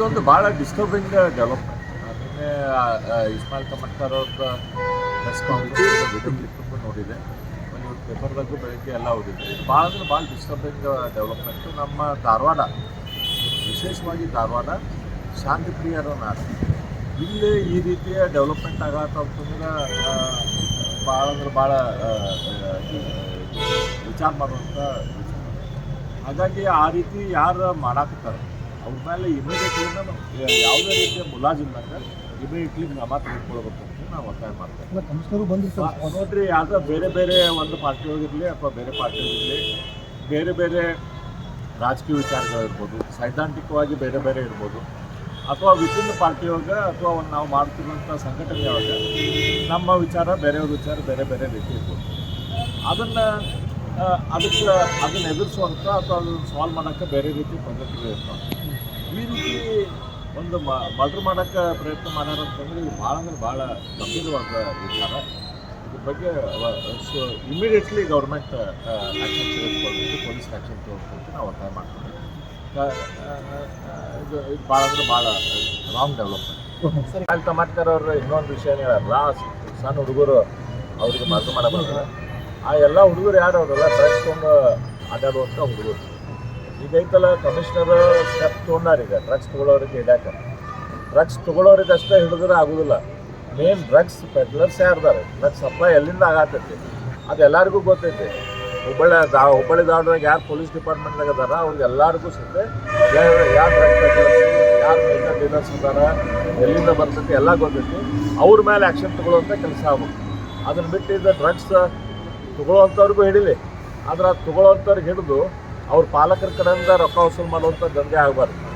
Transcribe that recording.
ಇದೊಂದು ಭಾಳ disturbing development ಅದನ್ನೇ ಇಸ್ಮಾಯಿಲ್ ಕಮಟ್ಕರ್ ಅವ್ರದ್ದು ಪ್ರೆಸ್ ನೋಡಿದೆ. ಇವತ್ತು ಪೇಪರ್ದಾಗೂ ಬೆಳಗ್ಗೆ ಎಲ್ಲ ಓದಿದೆ ಇದು ಭಾಳ ಅಂದ್ರೆ ಭಾಳ ಡಿಸ್ಟರ್ಬಿಂಗ್ ಡೆವಲಪ್ಮೆಂಟು ನಮ್ಮ ಧಾರವಾಡ, ವಿಶೇಷವಾಗಿ ಧಾರವಾಡ, ಶಾಂತಿಪ್ರಿಯರ ನಾಡು. ಇಲ್ಲಿ ಈ ರೀತಿಯ ಡೆವಲಪ್ಮೆಂಟ್ ಆಗತ್ತಂತಂದ್ರೆ ಭಾಳ ಅಂದ್ರೆ ಭಾಳ ವಿಚಾರ ಮಾಡುವಂಥ ಹಾಗಾಗಿ ಆ ರೀತಿ ಯಾರು ಮಾಡಾಕತ್ತಾರೆ? ಅವ್ರ ಮೇಲೆ ಇಮಿಡಿಯೇಟ್ಲಿ ಯಾವುದೇ ರೀತಿಯ ಮುಲಾಜಿಲ್ಲಂಗೆ ಇಮಿಡಿಯೇಟ್ಲಿ ಕ್ರಮ ತೆಗೆದುಕೊಳ್ಬೇಕು ಅಂತ ನಾವು ಒತ್ತಾಯ ಮಾಡ್ತೇವೆ. ಬಂದಿರ್ತಾರೆ. ನೋಡ್ರಿ ಯಾವುದೋ ಬೇರೆ ಬೇರೆ ಒಂದು ಪಾರ್ಟಿ ಹೋಗಿರಲಿ ಅಥವಾ ಬೇರೆ ಪಾರ್ಟಿ ಹೋಗಿರಲಿ ಬೇರೆ ಬೇರೆ ರಾಜಕೀಯ ವಿಚಾರಗಳಿರ್ಬೋದು ಸೈದ್ಧಾಂತಿಕವಾಗಿ ಬೇರೆ ಬೇರೆ ಇರ್ಬೋದು ಅಥವಾ ವಿಭಿನ್ನ ಪಾರ್ಟಿಯೊಳಗೆ ಅಥವಾ ಒಂದು ನಾವು ಮಾಡ್ತಿರುವಂಥ ಸಂಘಟನೆಯೊಳಗೆ ನಮ್ಮ ವಿಚಾರ ಬೇರೆಯವ್ರ ವಿಚಾರ ಬೇರೆ ಬೇರೆ ರೀತಿ ಇರ್ಬೋದು. ಅದನ್ನು ಅದಕ್ಕೆ ಅದನ್ನು ಎದುರಿಸುವಂಥ ಅಥವಾ ಅದನ್ನು ಸಾಲ್ವ್ ಮಾಡೋಕ್ಕೆ ಬೇರೆ ರೀತಿ ಪದ್ಧತಿಗಳು ಇರ್ತಾವೆ ಈ ರೀತಿ ಒಂದು ಮರ್ಡರ್ ಮಾಡೋಕ್ಕೆ ಪ್ರಯತ್ನ ಮಾಡ್ಯಾರ ಅಂತಂದ್ರೆ ಇದು ಭಾಳ ಅಂದ್ರೆ ಭಾಳ ಗಂಭೀರವಾದ ವಿಚಾರ. ಇದ್ರ ಬಗ್ಗೆ ಸೊ ಇಮಿಡಿಯೇಟ್ಲಿ ಗೌರ್ಮೆಂಟ್ ಆ್ಯಕ್ಷನ್ ತೆಗೆದುಕೊಳ್ಬೇಕು ಪೊಲೀಸ್ ಆ್ಯಕ್ಷನ್ ತಗೋಬೇಕು ಅಂತ ನಾವು ಒತ್ತಾಯ ಮಾಡ್ತೀವಿ. ಇದು ಇದು ಭಾಳ ಅಂದ್ರೆ ಭಾಳ ರಾಂಗ್ ಡೆವಲಪ್ಮೆಂಟ್ ಅಲ್ಲಿ ಟಮಾಟ್ಕರ್ ಅವರು ಇನ್ನೊಂದು ವಿಷಯ ಹೇಳಲ್ಲ ಸಣ್ಣ ಹುಡುಗರು ಅವ್ರಿಗೆ ಮರ್ಡರ್ ಮಾಡಬಾರ್ದು ಆ ಎಲ್ಲ ಹುಡುಗರು ಯಾರು ಅವರೆಲ್ಲ ಡ್ರಗ್ಸ್ ಆಟಾಡುವಂಥ ಹುಡುಗರು. ಈಗ ಐತಲ್ಲ ಕಮಿಷನರ್ ಸ್ಟೆಪ್ ತೊಗೊಂಡಾರ ಈಗ ಡ್ರಗ್ಸ್ ತೊಗೊಳೋರಿಗೆ ಹಿಡ್ಯಾಕ. ಡ್ರಗ್ಸ್ ತೊಗೊಳೋರಿಗೆ ಅಷ್ಟೇ ಹಿಡಿದ್ರೆ ಆಗೋದಿಲ್ಲ. ಮೇನ್ ಡ್ರಗ್ಸ್ ಪೆಡ್ಲರ್ಸ್ ಯಾರ್ದಾರೆ? ಡ್ರಗ್ಸ್ ಸಪ್ಲೈ ಎಲ್ಲಿಂದ ಆಗತ್ತೈತಿ ಅದು ಎಲ್ಲರಿಗೂ ಗೊತ್ತೈತಿ. ಹುಬ್ಬಳ್ಳಿ ಹುಬ್ಬಳ್ಳಿ ದಾಡ್ರಾಗ ಯಾರು ಪೊಲೀಸ್ ಡಿಪಾರ್ಟ್ಮೆಂಟ್ದಾಗ ಅದಾರ? ಅವ್ರಿಗೆ ಎಲ್ಲರಿಗೂ ಸಿಗುತ್ತೆ. ಯಾರು ಡ್ರಗ್ಸ್ ಪೆಡ್ಲರ್ಸ್ ಯಾರು ಮೇಜರ್ ಡೀಲರ್ಸ್ ಇದ್ದಾರೆ ಎಲ್ಲಿಂದ ಬರ್ತೈತಿ? ಎಲ್ಲ ಗೊತ್ತೈತಿ. ಅವ್ರ ಮೇಲೆ ಆ್ಯಕ್ಷನ್ ತೊಗೊಳುವಂಥ ಕೆಲಸ ಆಗ್ಬೇಕು ಅದನ್ನ ಬಿಟ್ಟು ಇದು ಡ್ರಗ್ಸ್ ತೊಗೊಳುವಂಥವ್ರಿಗೂ ಹಿಡಿಲಿ. ಆದ್ರೆ ಅದು ತೊಗೊಳುವಂಥವ್ರಿಗೆ ಹಿಡಿದು ಅವ್ರ ಪಾಲಕರ ಕಡೆಯಿಂದ ರೊಕ್ಕ ವಸೂಲು ಮಾಡುವಂಥ ದಂಧೆ ಆಗಬಾರ್ದು